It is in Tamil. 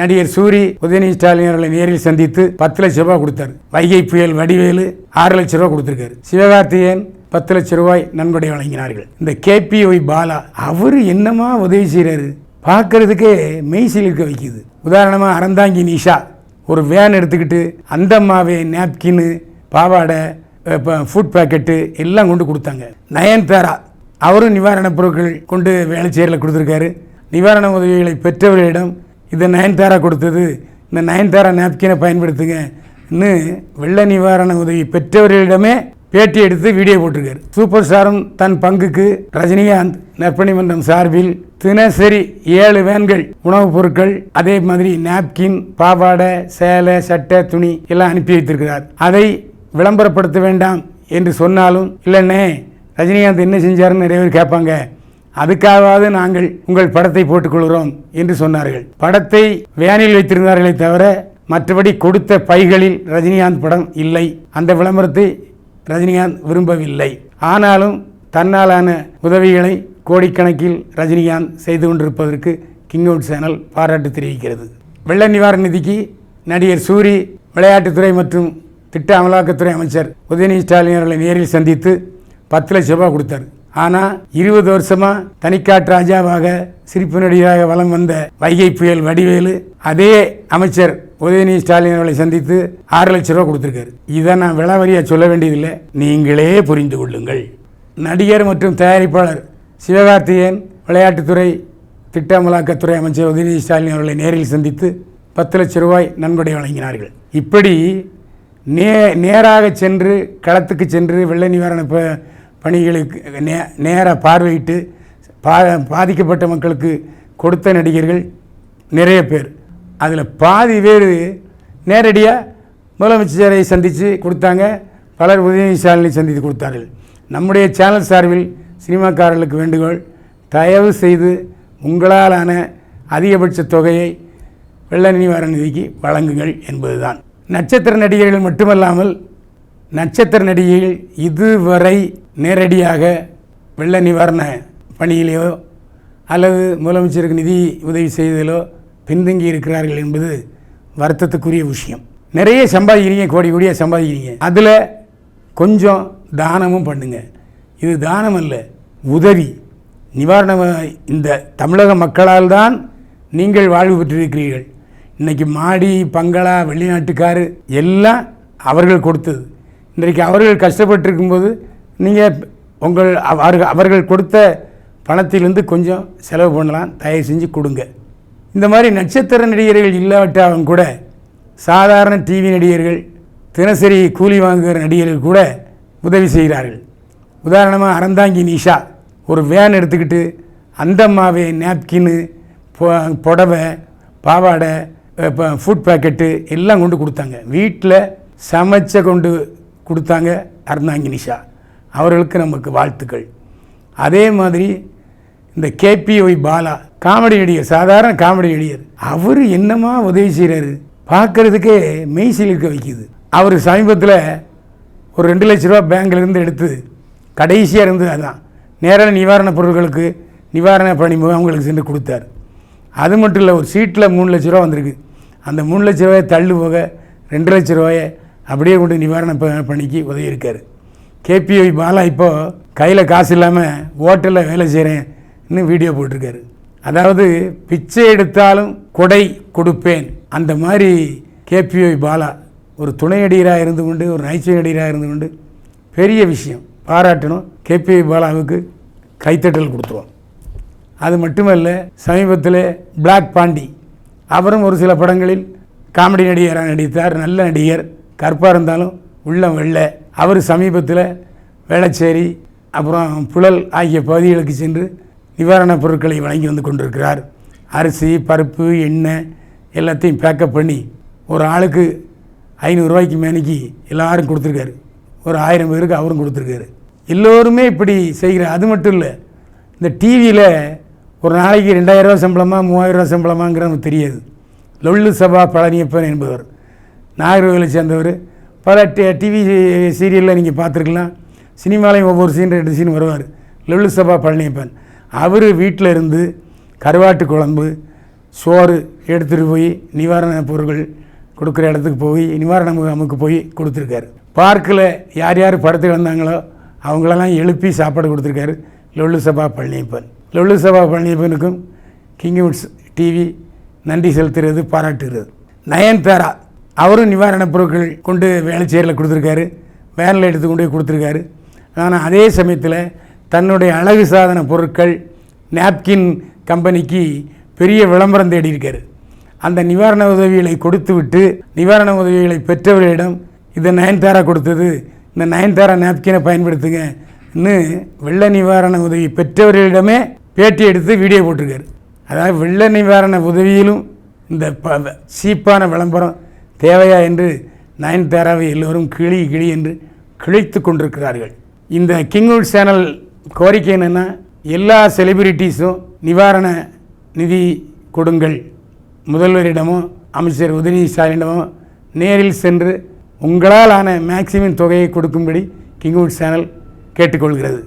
நடிகர் சூரி உதயநிதி ஸ்டாலின் அவர்களை நேரில் சந்தித்து பத்து லட்சம் ரூபாய் கொடுத்தாரு. வைகை புயல் வடிவேலு ஆறு லட்சம் ரூபாய் கொடுத்திருக்காரு. சிவகார்த்திகேயன் பத்து லட்சம் ரூபாய் நன்கொடை வழங்கினார்கள். இந்த கேபிஓய் பாலா அவர் என்னமா உதவி செய்கிறாரு பார்க்கறதுக்கே மெய்சில் இருக்க வைக்குது. உதாரணமாக அறந்தாங்கி நிஷா ஒரு வேன் எடுத்துக்கிட்டு அந்தம்மாவே நாப்கின்னு பாவாடை ஃபுட் பேக்கெட்டு எல்லாம் கொண்டு கொடுத்தாங்க. நயன்தாரா அவரும் நிவாரணப் பொருட்கள் கொண்டு வேலை வேலைச்சேரில் கொடுத்துருக்காரு. நிவாரண உதவிகளை பெற்றவர்களிடம் இதை நயன்தாரா கொடுத்தது. இந்த நயன்தாரா நாப்கினை பயன்படுத்துங்கன்னு வெள்ள நிவாரண உதவி பெற்றவர்களிடமே பேட்டி எடுத்து வீடியோ போட்டிருக்காரு. சூப்பர் ஸ்டாரும் தன் பங்குக்கு ரஜினிகாந்த் நற்பணி மன்றம் சார்பில் தினசரி ஏழு வேன்கள் உணவுப் பொருட்கள் அதே மாதிரி நாப்கின் பாவாடை சேலை சட்டை துணி எல்லாம் அனுப்பி வைத்திருக்கிறார். அதை விளம்பரப்படுத்த வேண்டாம் என்று சொன்னாலும் இல்லைன்னே ரஜினிகாந்த் என்ன செஞ்சாருன்னு நிறைய பேர் கேட்பாங்க. அதுக்காகவாவது நாங்கள் உங்கள் படத்தை போட்டுக்கொள்கிறோம் என்று சொன்னார்கள். படத்தை வேனில் வைத்திருந்தார்களே தவிர மற்றபடி கொடுத்த பைகளில் ரஜினிகாந்த் படம் இல்லை. அந்த விளம்பரத்தை ரஜினிகாந்த் விரும்பவில்லை. ஆனாலும் தன்னாலான உதவிகளை கோடிக்கணக்கில் ரஜினிகாந்த் செய்து கொண்டிருப்பதற்கு கிங் அவுட் சேனல் பாராட்டு தெரிவிக்கிறது. வெள்ள நிவாரண நிதிக்கு நடிகர் சூரி விளையாட்டுத்துறை மற்றும் திட்ட அமலாக்கத்துறை அமைச்சர் உதயநிதி ஸ்டாலின் அவர்களை நேரில் சந்தித்து பத்து லட்ச ரூபாய் கொடுத்தார். ஆனால் இருபது வருஷமாக தனிக்காட்டு ராஜாவாக சிரிப்பு நடிகராக வலம் வந்த வைகை புயல் வடிவேலு அதே அமைச்சர் உதயநிதி ஸ்டாலின் அவர்களை சந்தித்து ஆறு லட்ச ரூபா கொடுத்துருக்காரு. இதை நான் விளாவரியா சொல்ல வேண்டியதில்லை. நீங்களே புரிந்து கொள்ளுங்கள். நடிகர் மற்றும் தயாரிப்பாளர் சிவகார்த்திகேயன் விளையாட்டுத்துறை திட்ட அமலாக்கத்துறை அமைச்சர் உதயநிதி ஸ்டாலின் அவர்களை நேரில் சந்தித்து பத்து லட்சம் ரூபாய் நன்கொடை வழங்கினார்கள். இப்படி நே நேராக சென்று களத்துக்கு சென்று வெள்ள நிவாரண ப பணிகளுக்கு நே நேராக பார்வையிட்டு பா பாதிக்கப்பட்ட மக்களுக்கு கொடுத்த நடிகர்கள் நிறைய பேர். அதில் பாதி பேர் நேரடியாக முதலமைச்சரை சந்தித்து கொடுத்தாங்க. பலர் உதயநிதி சந்தித்து கொடுத்தார்கள். நம்முடைய சேனல் சார்பில் சினிமாக்காரர்களுக்கு வேண்டுகோள் தயவு செய்து உங்களாலான அதிகபட்ச தொகையை வெள்ள நிவாரண நிதிக்கு வழங்குங்கள் என்பதுதான். நட்சத்திர நடிகர்கள் மட்டுமல்லாமல் நட்சத்திர நடிகையில் இதுவரை நேரடியாக வெள்ள நிவாரண பணியிலேயோ அல்லது முதலமைச்சருக்கு நிதி உதவி செய்ததிலோ பின்தங்கி இருக்கிறார்கள் என்பது வருத்தத்துக்குரிய விஷயம். நிறைய சம்பாதிக்கிறீங்க கோடி கோடியாக சம்பாதிக்கிறீங்க. அதில் கொஞ்சம் தானமும் பண்ணுங்க. இது தானம் அல்ல உதவி. நிவாரணம் இந்த தமிழக மக்களால் தான் நீங்கள் வாழ்வு பெற்றிருக்கிறீர்கள். இன்றைக்கி மாடி பங்களா வெளிநாட்டுக்காரு எல்லாம் அவர்கள் கொடுத்தது. இன்றைக்கு அவர்கள் கஷ்டப்பட்டிருக்கும்போது நீங்கள் உங்கள் அவர்கள் அவர்கள் கொடுத்த பணத்திலிருந்து கொஞ்சம் செலவு பண்ணலாம் தயவு செஞ்சு கொடுங்க. இந்த மாதிரி நட்சத்திர நடிகர்கள் இல்லாவிட்டாலும் கூட சாதாரண டிவி நடிகர்கள் தினசரி கூலி வாங்குகிற நடிகர்கள் கூட உதவி செய்கிறார்கள். உதாரணமாக அறந்தாங்கி நிஷா ஒரு வேன் எடுத்துக்கிட்டு அந்தம்மாவே நாப்கின்னு புடவை பாவாடை இப்போ ஃபுட் பேக்கெட்டு எல்லாம் கொண்டு கொடுத்தாங்க. வீட்டில் சமைச்ச கொண்டு கொடுத்தாங்க அருணாங்கினிஷா அவர்களுக்கு நமக்கு வாழ்த்துக்கள். அதே மாதிரி இந்த கேபிஒய் பாலா காமெடி நடிகர் சாதாரண காமெடி நடிகர் அவர் என்னமா உதவி செய்கிறாரு பார்க்குறதுக்கே மெய் சிலிர்க்க வைக்குது. அவர் சமீபத்தில் ஒரு ரெண்டு லட்ச ரூபா பேங்க்லேருந்து எடுத்து கடைசியாக இருந்தது அதுதான் நேராக நிவாரணப் பொருட்களுக்கு நிவாரண பணி முகாம்களுக்கு சென்று கொடுத்தார். அது மட்டும் இல்லை ஒரு சீட்டில் மூணு லட்ச ரூபா வந்திருக்கு. அந்த மூணு லட்ச ரூபாயை தள்ளு போக ரெண்டு லட்ச ரூபாயை அப்படியே கொண்டு நிவாரண ப- பணிக்கு உதவி இருக்கார் பாலா இப்போது கையில் காசு இல்லாமல் ஹோட்டலில் வேலை செய்கிறேன்னு வீடியோ போட்டிருக்காரு. அதாவது பிச்சை எடுத்தாலும் கொடை கொடுப்பேன். அந்த மாதிரி கேபிஒய் பாலா ஒரு துணை நடிகராக இருந்து கொண்டு ஒரு நகைச்சுவை நடிகராக இருந்து கொண்டு பெரிய விஷயம். பாராட்டணும். கேபிஒய் பாலாவுக்கு கைத்தட்டல் கொடுத்துருவோம். அது மட்டுமல்ல சமீபத்தில் பிளாக் பாண்டி. அவரும் ஒரு சில படங்களில் காமெடி நடிகராக நடித்தார். நல்ல நடிகர். கற்பாக இருந்தாலும் உள்ளம் வெள்ளை. அவர் சமீபத்தில் வேளச்சேரி அப்புறம் புழல் ஆகிய பகுதிகளுக்கு சென்று நிவாரணப் பொருட்களை வழங்கி வந்து கொண்டிருக்கிறார். அரிசி பருப்பு எண்ணெய் எல்லாத்தையும் பேக்கப் பண்ணி ஒரு ஆளுக்கு ஐநூறுரூவாய்க்கு மேனிக்கு எல்லாரும் கொடுத்துருக்காரு. ஒரு ஆயிரம் பேருக்கு அவரும் கொடுத்துருக்காரு. எல்லோருமே இப்படி செய்கிற அது மட்டும் இல்லை இந்த டிவியில் ஒரு நாளைக்கு ரெண்டாயிரரூவா சம்பளமாக மூவாயிரரூவா சம்பளமாங்கிறது சம்பளமாங்கிற தெரியாது. லொல்லு சபா பழனியப்பன் என்பவர். நாகர்கோவிலை சேர்ந்தவர். பல டிவி சீரியலில் நீங்கள் பார்த்துருக்கலாம். சினிமாலையும் ஒவ்வொரு சீன் ரெண்டு சீன் வருவார். லொள்ளு சபா பழனியப்பன். அவர் வீட்டில் இருந்து கருவாட்டு குழம்பு சோறு எடுத்துகிட்டு போய் நிவாரண பொருட்கள் கொடுக்குற இடத்துக்கு போய் நிவாரண முகாமுக்கு போய் கொடுத்துருக்காரு. பார்க்கில் யார் யார் படத்துக்கு வந்தாங்களோ அவங்களெல்லாம் எழுப்பி சாப்பாடு கொடுத்துருக்காரு லொல்லு சபா பழனியப்பன். லொல்லு சபா பழனியப்பனுக்கும் கிங்வுட்ஸ் டிவி நன்றி செலுத்துகிறது பாராட்டுகிறது. நயன்தாரா அவரும் நிவாரணப் பொருட்கள் கொண்டு வேளச்சேரியில் கொடுத்துருக்காரு. வேனில் எடுத்து கொண்டு போய் கொடுத்துருக்காரு. ஆனால் அதே சமயத்தில் தன்னுடைய அழகு சாதன பொருட்கள் நாப்கின் கம்பெனிக்கு பெரிய விளம்பரம் தேடி அந்த நிவாரண உதவிகளை கொடுத்து விட்டு நிவாரண உதவிகளை பெற்றவர்களிடம் இதை நயன்தாரா கொடுத்தது இந்த நயன்தாரா நாப்கினை பயன்படுத்துங்கன்னு வெள்ள நிவாரண உதவி பெற்றவர்களிடமே பேட்டி எடுத்து வீடியோ போட்டிருக்காரு. அதாவது வெள்ள நிவாரண உதவியிலும் இந்த ப சீப்பான விளம்பரம் தேவையா என்று நயன்தாராவை எல்லோரும் கிளி கிளி என்று கிழித்து கொண்டிருக்கிறார்கள். இந்த கிங்வுட் சேனல் கோரிக்கை என்னென்னா எல்லா செலிபிரிட்டிஸும் நிவாரண நிதி கொடுங்கள். முதல்வரிடமோ அமைச்சர் உதயநிதி ஸ்டாலினிடமோ நேரில் சென்று உங்களால் ஆன மேக்சிமம் தொகையை கொடுக்கும்படி கிங்வுட் சேனல் கேட்டுக்கொள்கிறது.